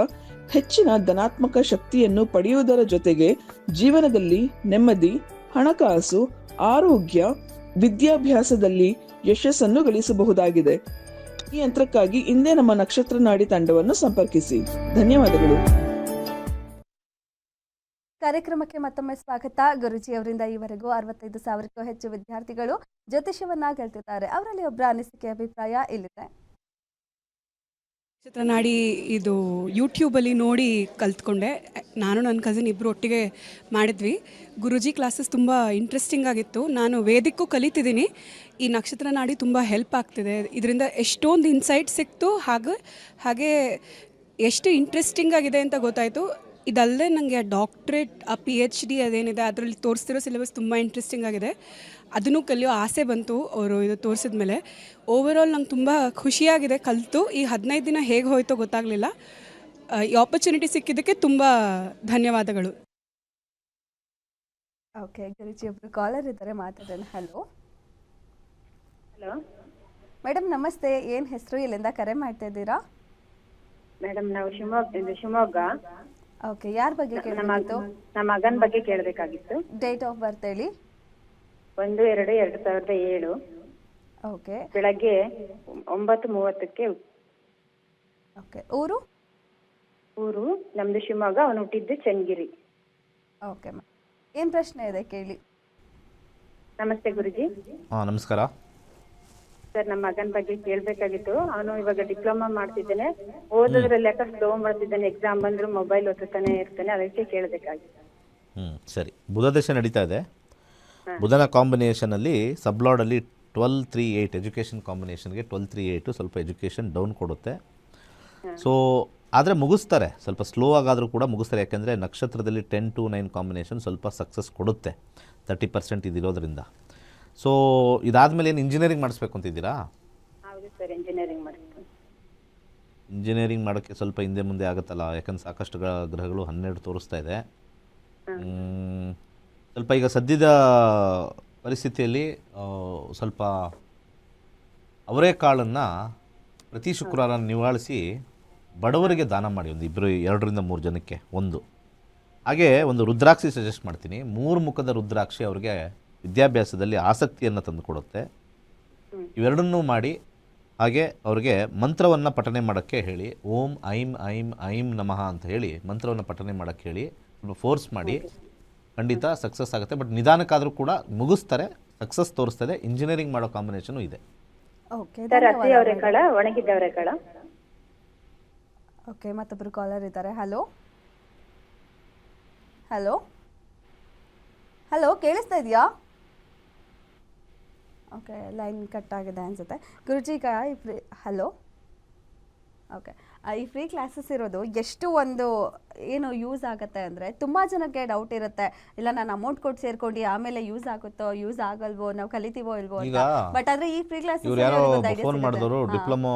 ಹೆಚ್ಚಿನ ಧನಾತ್ಮಕ ಶಕ್ತಿಯನ್ನು ಪಡೆಯುವುದರ ಜೊತೆಗೆ ಜೀವನದಲ್ಲಿ ನೆಮ್ಮದಿ, ಹಣಕಾಸು, ಆರೋಗ್ಯ, ವಿದ್ಯಾಭ್ಯಾಸದಲ್ಲಿ ಯಶಸ್ಸನ್ನು ಗಳಿಸಬಹುದಾಗಿದೆ. ಈ ಯಂತ್ರಕ್ಕಾಗಿ ಇಂದೇ ನಮ್ಮ ನಕ್ಷತ್ರ ನಾಡಿ ತಂಡವನ್ನು ಸಂಪರ್ಕಿಸಿ. ಧನ್ಯವಾದಗಳು. ಕಾರ್ಯಕ್ರಮಕ್ಕೆ ಮತ್ತೊಮ್ಮೆ ಸ್ವಾಗತ. ಗುರುಜಿ ಅವರಿಂದ ಈವರೆಗೂ ಅರವತ್ತೈದು ಸಾವಿರಕ್ಕೂ ಹೆಚ್ಚು ವಿದ್ಯಾರ್ಥಿಗಳು ಜ್ಯೋತಿಷ್ಯವನ್ನ ಕಲ್ತಿದ್ದಾರೆ ಅವರಲ್ಲಿ ಒಬ್ಬರ ಅನಿಸಿಕೆ, ಅಭಿಪ್ರಾಯ ಇಲ್ಲಿದೆ. ಚಿತ್ರನಾಡಿ ಇದು ಯೂಟ್ಯೂಬಲ್ಲಿ ನೋಡಿ ಕಲ್ತ್ಕೊಂಡೆ. ನಾನು, ನನ್ನ ಕಸಿನ್ ಇಬ್ಬರು ಒಟ್ಟಿಗೆ ಮಾಡಿದ್ವಿ. ಗುರುಜಿ ಕ್ಲಾಸಸ್ ತುಂಬ ಇಂಟ್ರೆಸ್ಟಿಂಗ್ ಆಗಿತ್ತು. ನಾನು ವೇದಿಕ್ಕೂ ಕಲಿತಿದ್ದೀನಿ. ಈ ನಕ್ಷತ್ರ ನಾಡಿ ತುಂಬ ಹೆಲ್ಪ್ ಆಗ್ತಿದೆ. ಇದರಿಂದ ಎಷ್ಟೊಂದು ಇನ್ಸೈಟ್ ಸಿಕ್ತು. ಹಾಗೆ ಹಾಗೆ ಎಷ್ಟು ಇಂಟ್ರೆಸ್ಟಿಂಗ್ ಆಗಿದೆ ಅಂತ ಗೊತ್ತಾಯಿತು. ಇದಲ್ಲದೆ ನನಗೆ ಡಾಕ್ಟ್ರೇಟ್ ಆ ಪಿ ಎಚ್ ಡಿ ಅದೇನಿದೆ ಅದರಲ್ಲಿ ತೋರಿಸ್ತಿರೋ ಸಿಲೆಬಸ್ ತುಂಬ ಇಂಟ್ರೆಸ್ಟಿಂಗ್ ಆಗಿದೆ. ಅದನ್ನು ಕಲಿಯೋ ಆಸೆ ಬಂತು ಅವರು ಇದು ತೋರಿಸಿದ ಮೇಲೆ ಓವರಾಲ್ ನಂಗೆ ತುಂಬ ಖುಷಿಯಾಗಿದೆ ಕಲಿತು. ಈ ಹದಿನೈದು ದಿನ ಹೇಗೆ ಹೋಯ್ತೋ ಗೊತ್ತಾಗಲಿಲ್ಲ. ಈ ಆಪರ್ಚುನಿಟಿ ಸಿಕ್ಕಿದ್ದಕ್ಕೆ ತುಂಬ ಧನ್ಯವಾದಗಳು. ಓಕೆ ಗುರುಜಿ ಒಬ್ಬರು ಕಾಲರ್ ಇದ್ದಾರೆ ಮಾತಾಡೋಣ. ಹಲೋ ಹಲೋ ಮೇಡಮ್ ನಮಸ್ತೆ. ಏನು ಹೆಸರು ಇಲ್ಲಿಂದ ಕರೆ ಮಾಡ್ತಾ ಇದ್ದೀರಾ? ಮೇಡಮ್ ನಾವು ಶಿವಮೊಗ್ಗ ಶಿವಮೊಗ್ಗ. ಓಕೆ ಯಾರ ಬಗ್ಗೆ ಕೇಳಬೇಕಿತ್ತು? ನಮ್ಮ ಮಗನ ಬಗ್ಗೆ ಕೇಳಬೇಕಾಗಿತ್ತು. ಡೇಟ್ ಆಫ್ ಬರ್ತ್ ಹೇಳಿ. ಒಂದು ಎರಡು ಎರಡು ಸಾವಿರದ ಏಳು. ಓಕೆ. ಬೆಳಗ್ಗೆ ಒಂಬತ್ತು ಮೂವತ್ತಕ್ಕೆ ಓಕೆ ಊರು? ಊರು ನಮ್ದು ಶಿವಮೊಗ್ಗ ಅವನು ಹುಟ್ಟಿದ್ದು ಚನ್ನಗಿರಿ. ಓಕೆ ಏನು ಪ್ರಶ್ನೆ ಇದೆ ಕೇಳಿ. ನಮಸ್ತೆ ಗುರುಜಿ. ಹಾಂ ನಮಸ್ಕಾರ. ಸರ್ ನಮ್ಮ ಮಗನ ಬಗ್ಗೆ ಕೇಳಬೇಕಾಗಿತ್ತು. ಅವನು ಇವಾಗ ಡಿಪ್ಲೊಮಾ ಮಾಡ್ತಿದ್ದಾನೆ. ಓದೋದ್ರಲ್ಲಿ ಯಾಕೆ ಸ್ಲೋ ಮಾಡ್ತಿದ್ದಾನೆ. ಎಕ್ಸಾಮ್ ಬಂದ್ರು ಮೊಬೈಲ್ ಓದ್ತಾನೆ ಇರ್ತಾನೆ. ಅದಕ್ಕೆ ಕೇಳಬೇಕಾಗಿತ್ತು. ಹ್ಞೂ ಸರಿ. ಬುಧ ದಶೆ ನಡೀತಾ ಇದೆ. ಬುಧನ ಕಾಂಬಿನೇಷನಲ್ಲಿ ಸಬ್ಲಾಡಲ್ಲಿ ಟ್ವೆಲ್ ತ್ರೀ ಏಯ್ಟ್ ಎಜುಕೇಷನ್ ಕಾಂಬಿನೇಷನ್ಗೆ ಟ್ವೆಲ್ ತ್ರೀ ಏಯ್ಟು ಸ್ವಲ್ಪ ಎಜುಕೇಷನ್ ಡೌನ್ ಕೊಡುತ್ತೆ. ಸೊ ಆದರೆ ಮುಗಿಸ್ತಾರೆ. ಸ್ವಲ್ಪ ಸ್ಲೋ ಆಗಾದರೂ ಕೂಡ ಮುಗಿಸ್ತಾರೆ. ಯಾಕೆಂದರೆ ನಕ್ಷತ್ರದಲ್ಲಿ ಟೆನ್ ಟು ನೈನ್ ಕಾಂಬಿನೇಷನ್ ಸ್ವಲ್ಪ ಸಕ್ಸಸ್ ಕೊಡುತ್ತೆ. ತರ್ಟಿ ಪರ್ಸೆಂಟ್ ಇದಿರೋದ್ರಿಂದ. ಸೊ ಇದಾದಮೇಲೆ ಏನು ಇಂಜಿನಿಯರಿಂಗ್ ಮಾಡಿಸ್ಬೇಕು ಅಂತಿದ್ದೀರಾ? ಹೌದು ಸರ್ ಇಂಜಿನಿಯರಿಂಗ್ ಮಾಡ್ತಾನೆ ಇಂಜಿನಿಯರಿಂಗ್ ಮಾಡೋಕ್ಕೆ ಸ್ವಲ್ಪ ಹಿಂದೆ ಮುಂದೆ ಆಗುತ್ತಲ್ಲ ಯಾಕಂದ್ರೆ ಸಾಕಷ್ಟು ಗ್ರಹಗಳು ಹನ್ನೆರಡು ತೋರಿಸ್ತಾ ಇದೆ. ಮ್, ಸ್ವಲ್ಪ ಈಗ ಸದ್ಯದ ಪರಿಸ್ಥಿತಿಯಲ್ಲಿ ಆ, ಸ್ವಲ್ಪ ಅವರೆಕಾಳನ್ನು ಪ್ರತಿ ಶುಕ್ರವಾರ ನಿವಾಳಿಸಿ ಬಡವರಿಗೆ ದಾನ ಮಾಡಿ ಒಂದು ಇಬ್ಬರು ಎರಡರಿಂದ ಮೂರು ಜನಕ್ಕೆ ಒಂದು. ಹಾಗೆ ಒಂದು ರುದ್ರಾಕ್ಷಿ ಸಜೆಸ್ಟ್ ಮಾಡ್ತೀನಿ. ಮೂರು ಮುಖದ ರುದ್ರಾಕ್ಷಿ ಅವ್ರಿಗೆ ವಿದ್ಯಾಭ್ಯಾಸದಲ್ಲಿ ಆಸಕ್ತಿಯನ್ನು ತಂದುಕೊಡುತ್ತೆ. ಇವೆರಡನ್ನೂ ಮಾಡಿ ಹಾಗೆ ಅವ್ರಿಗೆ ಮಂತ್ರವನ್ನು ಪಠನೆ ಮಾಡೋಕ್ಕೆ ಹೇಳಿ ಓಂ ಐಂ ಐಂ ಐಂ ನಮಃ ಅಂತ ಹೇಳಿ ಮಂತ್ರವನ್ನು ಪಠನೆ ಮಾಡೋಕ್ಕೆ ಹೇಳಿ ಫೋರ್ಸ್ ಮಾಡಿ ಖಂಡಿತ ಸಕ್ಸಸ್ ಆಗುತ್ತೆ. ಬಟ್ ನಿಧಾನಕ್ಕಾದರೂ ಕೂಡ ಮುಗಿಸ್ತಾರೆ ಸಕ್ಸಸ್ ತೋರಿಸ್ತದೆ ಇಂಜಿನಿಯರಿಂಗ್ ಮಾಡೋ ಕಾಂಬಿನೇಷನು ಇದೆ. ಓಕೆ ಮತ್ತೊಬ್ರು ಕಾಲರ್ ಇದ್ದಾರೆ. ಹಲೋ ಹಲೋ ಹಲೋ ಕೇಳಿಸ್ತಾ ಇದೆಯಾ? ಓಕೆ ಲೈನ್ ಕಟ್ ಆಗಿದೆ ಅನ್ಸುತ್ತೆ. ಗುರುಜಿ ಈಗ ಈ ಫ್ರೀ ಹಲೋ ಓಕೆ ಈ ಫ್ರೀ ಕ್ಲಾಸಸ್ ಇರೋದು ಎಷ್ಟು ಒಂದು ಏನು ಯೂಸ್ ಆಗುತ್ತೆ ಅಂದರೆ ತುಂಬ ಜನಕ್ಕೆ ಡೌಟ್ ಇರುತ್ತೆ. ಇಲ್ಲ ನಾನು ಅಮೌಂಟ್ ಕೊಟ್ಟು ಸೇರ್ಕೊಂಡು ಆಮೇಲೆ ಯೂಸ್ ಆಗುತ್ತೋ ಯೂಸ್ ಆಗಲ್ವೋ ನಾವು ಕಲಿತೀವೋ ಇಲ್ವೋ ಬಟ್ ಆದರೆ ಈ ಫ್ರೀ ಕ್ಲಾಸ್ ಇವ್ರು ಯಾರೋ ಫೋನ್ ಮಾಡಿದವರು ಡಿಪ್ಲೊಮೊ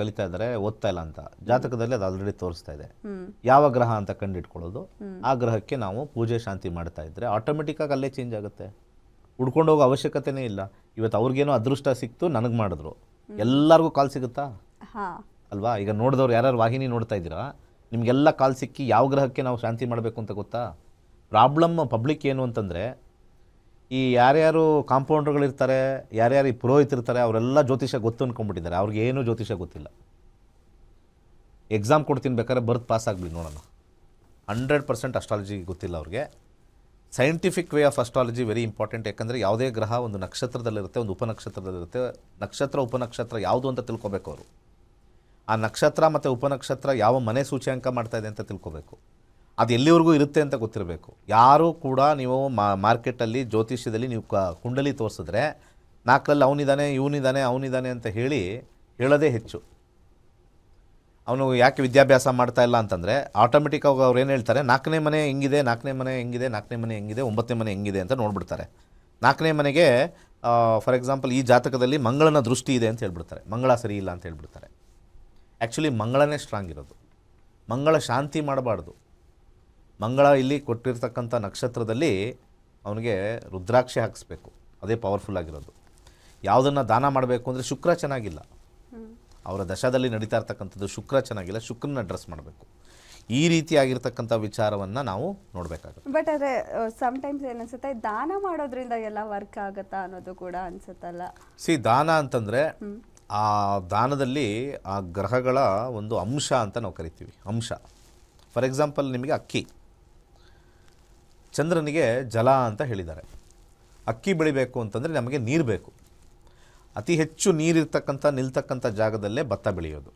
ಕಲಿತಾ ಇದ್ದಾರೆ ಓದ್ತಾ ಇಲ್ಲ ಅಂತ. ಜಾತಕದಲ್ಲಿ ಅದು ಆಲ್ರೆಡಿ ತೋರಿಸ್ತಾ ಇದೆ. ಯಾವ ಗ್ರಹ ಅಂತ ಕಂಡಿಟ್ಕೊಳ್ಳೋದು ಆ ಗ್ರಹಕ್ಕೆ ನಾವು ಪೂಜೆ ಶಾಂತಿ ಮಾಡ್ತಾ ಇದ್ರೆ ಆಟೋಮೆಟಿಕ್ಕಾಗಿ ಅಲ್ಲೇ ಚೇಂಜ್ ಆಗುತ್ತೆ. ಹುಡ್ಕೊಂಡು ಹೋಗೋ ಅವಶ್ಯಕತೆನೇ ಇಲ್ಲ. ಇವತ್ತು ಅವ್ರಿಗೇನೋ ಅದೃಷ್ಟ ಸಿಕ್ತು ನನಗೆ ಮಾಡಿದ್ರು. ಎಲ್ಲರಿಗೂ ಕಾಲ್ ಸಿಗುತ್ತಾ? ಹಾಂ. ಅಲ್ವಾ? ಈಗ ನೋಡಿದವ್ರು ಯಾರ್ಯಾರು ವಾಹಿನಿ ನೋಡ್ತಾ ಇದ್ದೀರಾ? ನಿಮಗೆಲ್ಲ ಕಾಲ್ ಸಿಕ್ಕಿ ಯಾವ ಗ್ರಹಕ್ಕೆ ನಾವು ಶಾಂತಿ ಮಾಡಬೇಕು ಅಂತ ಗೊತ್ತಾ? ಪ್ರಾಬ್ಲಮ್ ಪಬ್ಲಿಕ್ ಏನು ಅಂತಂದರೆ ಈ ಯಾರ್ಯಾರು ಕಾಂಪೌಂಡರ್ಗಳಿರ್ತಾರೆ ಯಾರ್ಯಾರು ಈ ಪುರೋಹಿತರಿರ್ತಾರೆ ಅವರೆಲ್ಲ ಜ್ಯೋತಿಷ ಗೊತ್ತು ಅಂದ್ಕೊಂಡ್ಬಿಟ್ಟಿದ್ದಾರೆ ಅವ್ರಿಗೆ ಏನೂ ಜ್ಯೋತಿಷ ಗೊತ್ತಿಲ್ಲ. ಎಕ್ಸಾಮ್ ಕೊಡ್ತೀನಿ ಬೇಕಾದ್ರೆ ಬರ್ತ್ ಪಾಸ್ ಆಗಲಿ ನೋಡೋಣ. ಹಂಡ್ರೆಡ್ ಪರ್ಸೆಂಟ್ ಅಸ್ಟ್ರಾಲಜಿ ಗೊತ್ತಿಲ್ಲ ಅವ್ರಿಗೆ. Scientific way of astrology very important ಯಾಕಂದರೆ ಯಾವುದೇ ಗ್ರಹ ಒಂದು ನಕ್ಷತ್ರದಲ್ಲಿರುತ್ತೆ, ಒಂದು ಉಪನಕ್ಷತ್ರದಲ್ಲಿರುತ್ತೆ. ನಕ್ಷತ್ರ, ಉಪನಕ್ಷತ್ರ ಯಾವುದು ಅಂತ ತಿಳ್ಕೊಬೇಕು ಅವರು. ಆ ನಕ್ಷತ್ರ ಮತ್ತು ಉಪನಕ್ಷತ್ರ ಯಾವ ಮನೆ ಸೂಚ್ಯಾಂಕ ಮಾಡ್ತಾ ಇದೆ ಅಂತ ತಿಳ್ಕೊಬೇಕು. ಅದು ಎಲ್ಲಿವರೆಗೂ ಇರುತ್ತೆ ಅಂತ ಗೊತ್ತಿರಬೇಕು. ಯಾರೂ ಕೂಡ ನೀವು ಮಾರ್ಕೆಟಲ್ಲಿ, ಜ್ಯೋತಿಷ್ಯದಲ್ಲಿ ನೀವು ಕುಂಡಲಿ ತೋರಿಸಿದ್ರೆ ನಾಲ್ಕರಲ್ಲಿ ಅವನಿದ್ದಾನೆ ಇವನಿದ್ದಾನೆ ಅವನಿದ್ದಾನೆ ಅಂತ ಹೇಳಿ ಹೇಳೋದೇ ಹೆಚ್ಚು. ಅವನು ಯಾಕೆ ವಿದ್ಯಾಭ್ಯಾಸ ಮಾಡ್ತಾ ಇಲ್ಲ ಅಂತಂದರೆ ಆಟೋಮೆಟಿಕ್ಕಾಗಿ ಅವ್ರು ಏನು ಹೇಳ್ತಾರೆ, ನಾಲ್ಕನೇ ಮನೆ ಹೆಂಗಿದೆ, ನಾಲ್ಕನೇ ಮನೆ ಹೆಂಗಿದೆ, ನಾಲ್ಕನೇ ಮನೆ ಹೆಂಗಿದೆ, ಒಂಬತ್ತನೇ ಮನೆ ಹೆಂಗಿದೆ ಅಂತ ನೋಡ್ಬಿಡ್ತಾರೆ. ನಾಲ್ಕನೇ ಮನೆಗೆ ಫಾರ್ ಎಕ್ಸಾಂಪಲ್ ಈ ಜಾತಕದಲ್ಲಿ ಮಂಗಳನ ದೃಷ್ಟಿ ಇದೆ ಅಂತ ಹೇಳ್ಬಿಡ್ತಾರೆ. ಮಂಗಳ ಸರಿ ಇಲ್ಲ ಅಂತ ಹೇಳ್ಬಿಡ್ತಾರೆ. ಆ್ಯಕ್ಚುಲಿ ಮಂಗಳನೇ ಸ್ಟ್ರಾಂಗ್ ಇರೋದು. ಮಂಗಳ ಶಾಂತಿ ಮಾಡಬಾರ್ದು. ಮಂಗಳ ಇಲ್ಲಿ ಕೊಟ್ಟಿರ್ತಕ್ಕಂಥ ನಕ್ಷತ್ರದಲ್ಲಿ ಅವನಿಗೆ ರುದ್ರಾಕ್ಷಿ ಹಾಕಿಸ್ಬೇಕು. ಅದೇ ಪವರ್ಫುಲ್ ಆಗಿರೋದು. ಯಾವುದನ್ನು ದಾನ ಮಾಡಬೇಕು ಅಂದರೆ ಶುಕ್ರ ಚೆನ್ನಾಗಿಲ್ಲ. ಅವರ ದಶಾದಲ್ಲಿ ನಡೀತಾ ಇರ್ತಕ್ಕಂಥದ್ದು ಶುಕ್ರ ಚೆನ್ನಾಗಿಲ್ಲ ಶುಕ್ರನ ಅಡ್ರೆಸ್ ಮಾಡಬೇಕು. ಈ ರೀತಿಯಾಗಿರ್ತಕ್ಕಂಥ ವಿಚಾರವನ್ನು ನಾವು ನೋಡಬೇಕಾಗುತ್ತೆ. ಬಟ್ ಆದರೆ ಸಮಟೈಮ್ಸ್ ಏನನ್ಸುತ್ತೆ ದಾನ ಮಾಡೋದ್ರಿಂದ ಎಲ್ಲ ವರ್ಕ್ ಆಗುತ್ತಾ ಅನ್ನೋದು ಕೂಡ ಅನ್ಸುತ್ತಲ್ಲ? ಸಿ ದಾನ ಅಂತಂದರೆ ಆ ದಾನದಲ್ಲಿ ಆ ಗ್ರಹಗಳ ಒಂದು ಅಂಶ ಅಂತ ನಾವು ಕರಿತೀವಿ ಅಂಶ. ಫಾರ್ ಎಕ್ಸಾಂಪಲ್ ನಿಮಗೆ ಅಕ್ಕಿ. ಚಂದ್ರನಿಗೆ ಜಲ ಅಂತ ಹೇಳಿದ್ದಾರೆ. ಅಕ್ಕಿ ಬೆಳಿಬೇಕು ಅಂತಂದರೆ ನಮಗೆ ನೀರು ಬೇಕು. ಅತಿ ಹೆಚ್ಚು ನೀರಿರ್ತಕ್ಕಂಥ ನಿಲ್ತಕ್ಕಂಥ ಜಾಗದಲ್ಲೇ ಭತ್ತ ಬೆಳೆಯೋದು.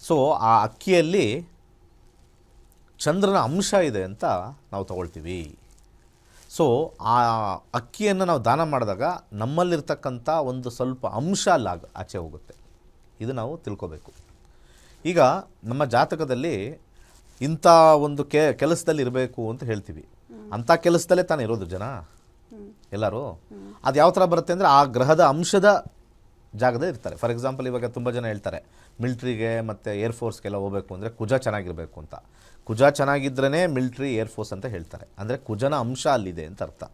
ಸೊ ಆ ಅಕ್ಕಿಯಲ್ಲಿ ಚಂದ್ರನ ಅಂಶ ಇದೆ ಅಂತ ನಾವು ತಗೊಳ್ತೀವಿ. ಸೊ ಆ ಅಕ್ಕಿಯನ್ನು ನಾವು ದಾನ ಮಾಡಿದಾಗ ನಮ್ಮಲ್ಲಿರ್ತಕ್ಕಂಥ ಒಂದು ಸ್ವಲ್ಪ ಅಂಶ ಲಾಗ್ ಆಚೆ ಹೋಗುತ್ತೆ. ಇದು ನಾವು ತಿಳ್ಕೊಬೇಕು. ಈಗ ನಮ್ಮ ಜಾತಕದಲ್ಲಿ ಇಂಥ ಒಂದು ಕೆ ಕೆಲಸದಲ್ಲಿ ಇರಬೇಕು ಅಂತ ಹೇಳ್ತೀವಿ. ಅಂಥ ಕೆಲಸದಲ್ಲೇ ತಾನೇ ಇರೋದು ಜನ? ಎಲ್ಲರೂ, ಅದು ಯಾವ ಥರ ಬರುತ್ತೆ ಅಂದರೆ ಆ ಗ್ರಹದ ಅಂಶದ ಜಾಗದಲ್ಲಿ ಇರ್ತಾರೆ. ಫಾರ್ ಎಕ್ಸಾಂಪಲ್ ಇವಾಗ ತುಂಬ ಜನ ಹೇಳ್ತಾರೆ, ಮಿಲ್ಟ್ರಿಗೆ ಮತ್ತು ಏರ್ಫೋರ್ಸ್ಗೆಲ್ಲ ಹೋಗಬೇಕು ಅಂದರೆ ಕುಜ ಚೆನ್ನಾಗಿರಬೇಕು ಅಂತ. ಕುಜ ಚೆನ್ನಾಗಿದ್ರೇ ಮಿಲ್ಟ್ರಿ ಏರ್ಫೋರ್ಸ್ ಅಂತ ಹೇಳ್ತಾರೆ. ಅಂದರೆ ಕುಜನ ಅಂಶ ಅಲ್ಲಿದೆ ಅಂತ ಅರ್ಥ.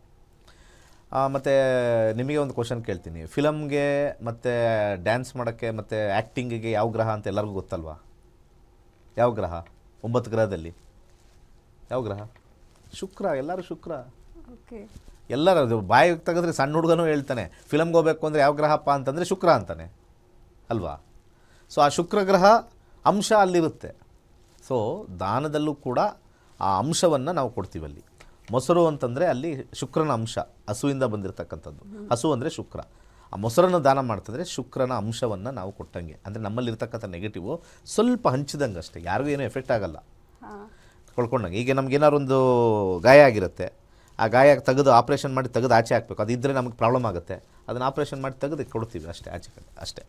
ಮತ್ತು ನಿಮಗೆ ಒಂದು ಕ್ವಶನ್ ಕೇಳ್ತೀನಿ. ಫಿಲಮ್ಗೆ ಮತ್ತು ಡ್ಯಾನ್ಸ್ ಮಾಡೋಕ್ಕೆ ಮತ್ತು ಆ್ಯಕ್ಟಿಂಗಿಗೆ ಯಾವ ಗ್ರಹ ಅಂತ ಎಲ್ಲರಿಗೂ ಗೊತ್ತಲ್ವಾ? ಯಾವ ಗ್ರಹ? ಒಂಬತ್ತು ಗ್ರಹದಲ್ಲಿ. ಯಾವ ಗ್ರಹ? ಶುಕ್ರ, ಎಲ್ಲರೂ ಶುಕ್ರ. ಓಕೆ ಎಲ್ಲರ ಬಾಯಿ ತೆಗೆದ್ರೆ ಸಣ್ಣ ಹುಡುಗನೂ ಹೇಳ್ತಾನೆ ಫಿಲಮ್ಗೆ ಹೋಗ್ಬೇಕು ಅಂದರೆ ಯಾವ ಗ್ರಹಪ್ಪ ಅಂತಂದರೆ ಶುಕ್ರ ಅಂತಾನೆ. ಅಲ್ವಾ? ಸೊ ಆ ಶುಕ್ರ ಗ್ರಹ ಅಂಶ ಅಲ್ಲಿರುತ್ತೆ. ಸೊ ದಾನದಲ್ಲೂ ಕೂಡ ಆ ಅಂಶವನ್ನು ನಾವು ಕೊಡ್ತೀವಿ ಅಲ್ಲಿ. ಮೊಸರು ಅಂತಂದರೆ ಅಲ್ಲಿ ಶುಕ್ರನ ಅಂಶ ಹಸುವಿಂದ ಬಂದಿರತಕ್ಕಂಥದ್ದು. ಹಸು ಅಂದರೆ ಶುಕ್ರ. ಆ ಮೊಸರನ್ನು ದಾನ ಮಾಡ್ತಂದರೆ ಶುಕ್ರನ ಅಂಶವನ್ನು ನಾವು ಕೊಟ್ಟಂಗೆ. ಅಂದರೆ ನಮ್ಮಲ್ಲಿರ್ತಕ್ಕಂಥ ನೆಗೆಟಿವು ಸ್ವಲ್ಪ ಹಂಚಿದಂಗೆ ಅಷ್ಟೇ ಯಾರಿಗೂ ಏನೂ ಎಫೆಕ್ಟ್ ಆಗಲ್ಲ. ಕೊಳ್ಕೊಂಡಂಗೆ. ಈಗ ನಮ್ಗೆ ಏನಾರೊಂದು ಒಂದು ಗಾಯ ಆಗಿರುತ್ತೆ. ಆ ಗಾಯ ತೆಗೆದು ಆಪ್ರೇಷನ್ ಮಾಡಿ ತೆಗೆದು ಆಚೆ ಹಾಕ್ಬೇಕು. ಅದಿದ್ದರೆ ನಮಗೆ ಪ್ರಾಬ್ಲಮ್ ಆಗುತ್ತೆ. ಅದನ್ನು ಆಪ್ರೇಷನ್ ಮಾಡಿ ತೆಗೆದು ಕೊಡ್ತೀವಿ ಅಷ್ಟೇ ಆಚೆ ಕಡೆ ಅಷ್ಟೇ.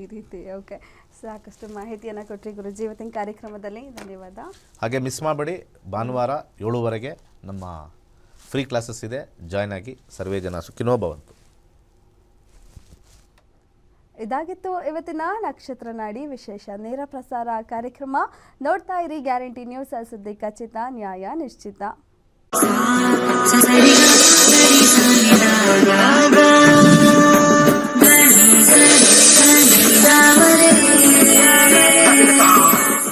ಈ ರೀತಿ ಓಕೆ ಸಾಕಷ್ಟು ಮಾಹಿತಿಯನ್ನು ಕೊಟ್ಟರಿ ಗುರುಜಿ ಇವತ್ತಿನ ಕಾರ್ಯಕ್ರಮದಲ್ಲಿ. ಧನ್ಯವಾದ. ಹಾಗೆ ಮಿಸ್ ಮಾಡಬೇಡಿ. ಭಾನುವಾರ ಏಳುವರೆಗೆ ನಮ್ಮ ಫ್ರೀ ಕ್ಲಾಸಸ್ ಇದೆ. ಜಾಯ್ನ್ ಆಗಿ ಸರ್ವೇ ಜನ ಸುಖಿನೋ ಭವಂತು ಇದಾಗಿತ್ತು ಇವತ್ತಿನ ನಕ್ಷತ್ರ ನಾಡಿ ವಿಶೇಷ ನೇರ ಪ್ರಸಾರ ಕಾರ್ಯಕ್ರಮ. ನೋಡ್ತಾ ಇರಿ ಗ್ಯಾರಂಟಿ ನ್ಯೂಸ್ ಸುದ್ದಿ ಖಚಿತ ನ್ಯಾಯ ನಿಶ್ಚಿತ. ಸರಿಗ ಸರಿ ಸರಿ